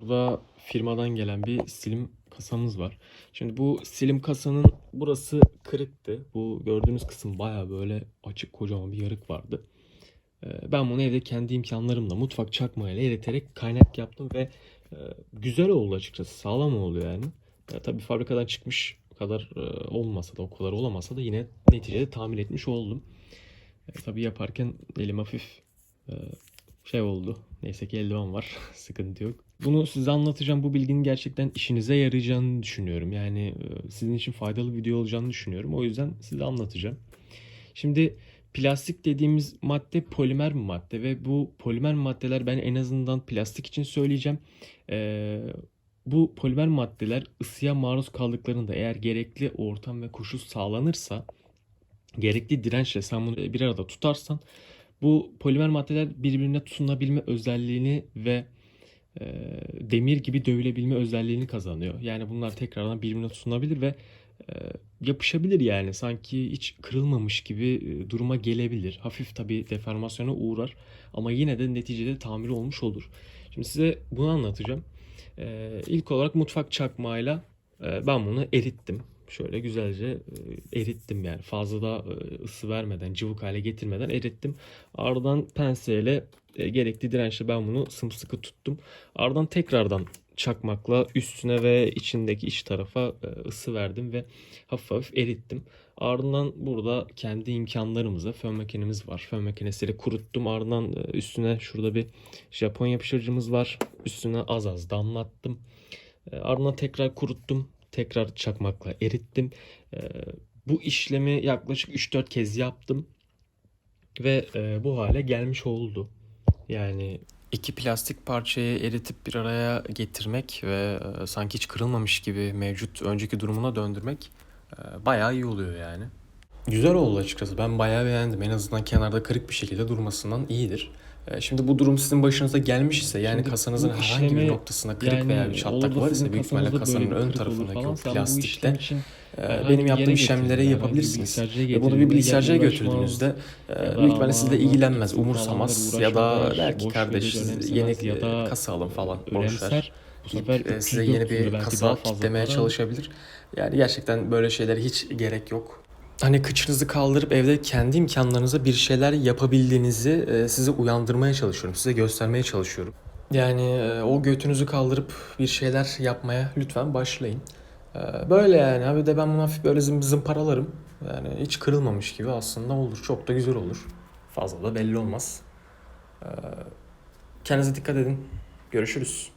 Burada firmadan gelen bir silim kasamız var. Şimdi bu silim kasanın burası kırıktı. Bu gördüğünüz kısım baya böyle açık kocaman bir yarık vardı. Ee, Ben bunu evde kendi imkanlarımla mutfak çakmayla eriterek kaynak yaptım ve e, güzel oldu açıkçası. Sağlam oldu yani. Ya tabii fabrikadan çıkmış kadar e, olmasa da o kadar olamasa da yine neticede tamir etmiş oldum. E, tabii yaparken elim hafif e, şey oldu. Neyse ki eldiven var. Sıkıntı yok. Bunu size anlatacağım. Bu bilginin gerçekten işinize yarayacağını düşünüyorum. Yani e, sizin için faydalı video olacağını düşünüyorum. O yüzden size anlatacağım. Şimdi plastik dediğimiz madde polimer bir madde ve bu polimer maddeler ben en azından plastik için söyleyeceğim. Ee, bu polimer maddeler ısıya maruz kaldıklarında eğer gerekli ortam ve koşul sağlanırsa gerekli dirençle sen bunu bir arada tutarsan bu polimer maddeler birbirine tutunabilme özelliğini ve e, demir gibi dövülebilme özelliğini kazanıyor. Yani bunlar tekrardan birbirine tutunabilir ve e, yapışabilir yani sanki hiç kırılmamış gibi e, duruma gelebilir. Hafif tabii deformasyona uğrar ama yine de neticede tamir olmuş olur. Şimdi size bunu anlatacağım. E, ilk olarak mutfak çakmağıyla e, ben bunu erittim. Şöyle güzelce e, erittim yani fazla da e, ısı vermeden, cıvık hale getirmeden erittim. Ardından penseyle e, gerekli dirençle ben bunu sımsıkı tuttum. Ardından tekrardan çakmakla üstüne ve içindeki iç tarafa ısı verdim ve hafif hafif erittim. Ardından burada kendi imkanlarımızla fön makinemiz var. Fön makinesiyle kuruttum. Ardından üstüne şurada bir Japon yapıştırıcımız var. Üstüne az az damlattım. Ardından tekrar kuruttum. Tekrar çakmakla erittim. E, Bu işlemi yaklaşık 3-4 kez yaptım. Ve e, bu hale gelmiş oldu. Yani iki plastik parçayı eritip bir araya getirmek ve e, sanki hiç kırılmamış gibi mevcut önceki durumuna döndürmek e, bayağı iyi oluyor yani. Güzel oldu açıkçası. Ben bayağı beğendim. En azından kenarda kırık bir şekilde durmasından iyidir. E, Şimdi bu durum sizin başınıza gelmiş ise yani Şimdi kasanızın herhangi bir noktasında kırık yani veya bir çatlak var ise büyük ihtimalle kasanın ön tarafındaki o plastikte e, herhangi benim yaptığım işlemleri yapabilirsiniz. Ve bunu bir bilgisayarcıya götürdüğünüzde e, büyük ihtimalle sizde aman ilgilenmez, umursamaz ya da der ki kardeş yeni e, kasa alın falan boş ver. önemser. Bu deyip, sefer e, size 300 yeni 400 bir kasa kitlemeye çalışabilir. Yani gerçekten böyle şeylere hiç gerek yok. Hani kıçınızı kaldırıp evde kendi imkanlarınıza bir şeyler yapabildiğinizi e, size uyandırmaya çalışıyorum. Size göstermeye çalışıyorum. Yani e, o götünüzü kaldırıp bir şeyler yapmaya lütfen başlayın. E, Böyle yani. Abi de ben bunu hafif böyle zım zımparalarım. Yani hiç kırılmamış gibi aslında olur. Çok da güzel olur. Fazla da belli olmaz. E, Kendinize dikkat edin. Görüşürüz.